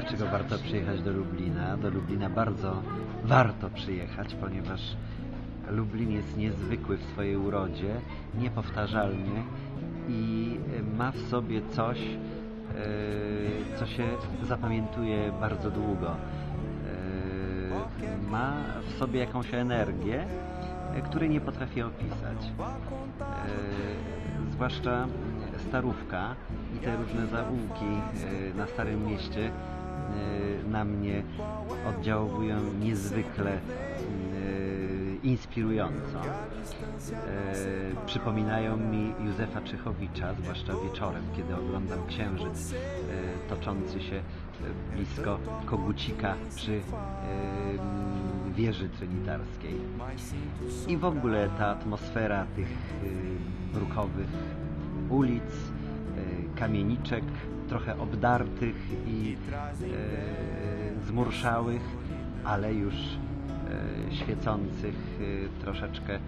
dlaczego warto przyjechać do Lublina. Do Lublina bardzo warto przyjechać, ponieważ Lublin jest niezwykły w swojej urodzie, niepowtarzalny i ma w sobie coś, e, co się zapamiętuje bardzo długo. E, Ma w sobie jakąś energię, e, której nie potrafię opisać. Zwłaszcza starówka i te różne zaułki na Starym Mieście na mnie oddziałują niezwykle e, inspirująco. E, Przypominają mi Józefa Czechowicza, zwłaszcza wieczorem, kiedy oglądam księżyc toczący się blisko Kogucika przy e, wieży trinitarskiej. I w ogóle ta atmosfera tych brukowych ulic, kamieniczek, trochę obdartych i e, zmurszałych, ale już e, świecących e, troszeczkę m,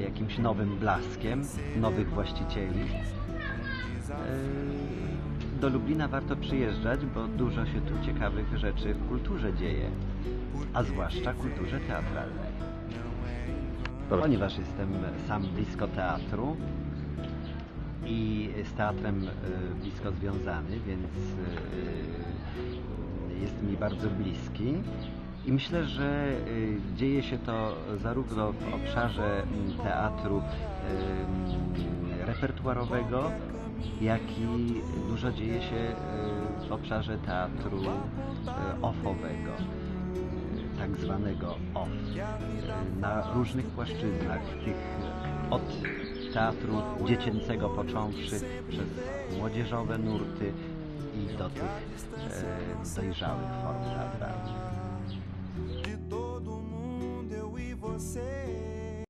jakimś nowym blaskiem, nowych właścicieli. E, Do Lublina warto przyjeżdżać, bo dużo się tu ciekawych rzeczy w kulturze dzieje, a zwłaszcza kulturze teatralnej. Ponieważ jestem sam blisko teatru i z teatrem e, blisko związany, więc e, jest mi bardzo bliski. I myślę, że e, dzieje się to zarówno w obszarze teatru repertuarowego, jak i dużo dzieje się w obszarze teatru offowego tak zwanego off, na różnych płaszczyznach, tych od teatru dziecięcego począwszy przez młodzieżowe nurty i do tych e, dojrzałych form teatralnych.